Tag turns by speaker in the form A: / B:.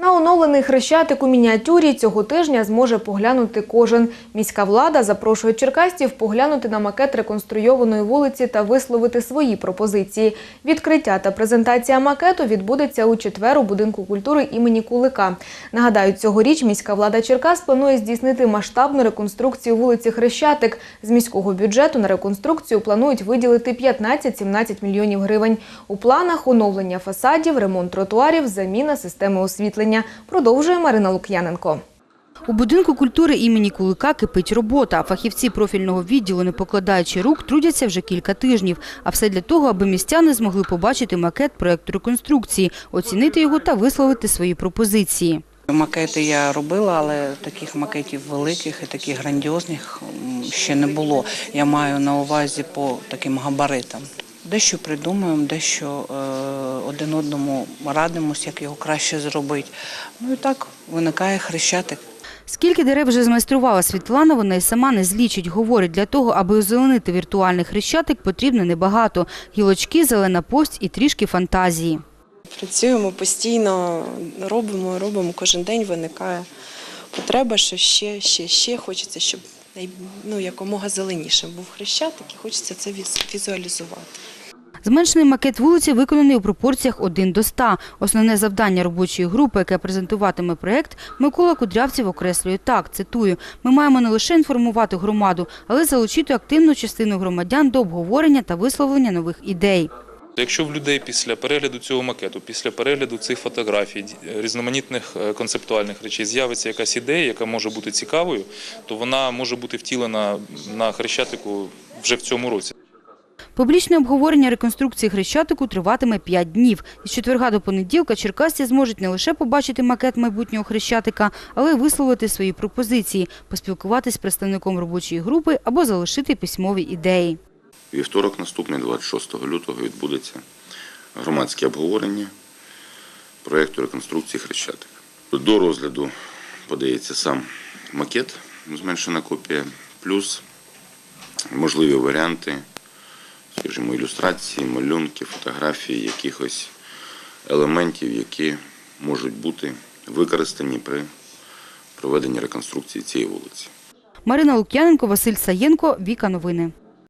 A: На оновлений хрещатик у мініатюрі цього тижня зможе поглянути кожен. Міська влада запрошує черкастів поглянути на макет реконструйованої вулиці та висловити свої пропозиції. Відкриття та презентація макету відбудеться у четвер у будинку культури імені Кулика. Нагадаю, цьогоріч міська влада Черкас планує здійснити масштабну реконструкцію вулиці Хрещатик. З міського бюджету на реконструкцію планують виділити 15-17 мільйонів гривень. У планах оновлення фасадів, ремонт тротуарів, заміна системи освітлення. Продовжує Марина Лук'яненко.
B: У будинку культури імені Кулика кипить робота. Фахівці профільного відділу, не покладаючи рук, трудяться вже кілька тижнів. А все для того, аби містяни змогли побачити макет проєкту реконструкції, оцінити його та висловити свої пропозиції.
C: Макети я робила, але таких макетів великих і таких грандіозних ще не було. Я маю на увазі по таким габаритам. Дещо придумуємо, дещо е, один одному радимось, як його краще зробити. Ну і так виникає хрещатик.
B: Скільки дерев вже змайструвала Світлана, вона й сама не злічить. Говорить, для того, аби озеленити віртуальний хрещатик, потрібно небагато. Гілочки, зелена пость і трішки фантазії.
D: Працюємо постійно, робимо, робимо кожен день. Виникає потреба, що ще, ще, ще хочеться, щоб най- ну, якомога зеленішим був хрещатик, і хочеться це віз- візуалізувати.
B: Зменшений макет вулиці виконаний у пропорціях 1 до 100. Основне завдання робочої групи, яке презентуватиме проєкт, Микола Кудрявців окреслює так, цитую, «Ми маємо не лише інформувати громаду, але залучити активну частину громадян до обговорення та висловлення нових ідей».
E: Якщо в людей після перегляду цього макету, після перегляду цих фотографій, різноманітних е, концептуальних речей, з'явиться якась ідея, яка може бути цікавою, то вона може бути втілена на хрещатику вже в цьому році.
B: Публічне обговорення реконструкції Хрещатику триватиме 5 днів. Із четверга до понеділка черкасці зможуть не лише побачити макет майбутнього Хрещатика, але й висловити свої пропозиції, поспілкуватись з представником робочої групи або залишити письмові ідеї.
F: Вівторок наступний, 26 лютого, відбудеться громадське обговорення проєкту реконструкції Хрещатик. До розгляду подається сам макет, зменшена копія, плюс можливі варіанти, скажімо, ілюстрації, малюнки, фотографії, якихось елементів, які можуть бути використані при проведенні реконструкції цієї вулиці.
B: Марина Лук'яненко, Василь Саєнко, Віка Новини.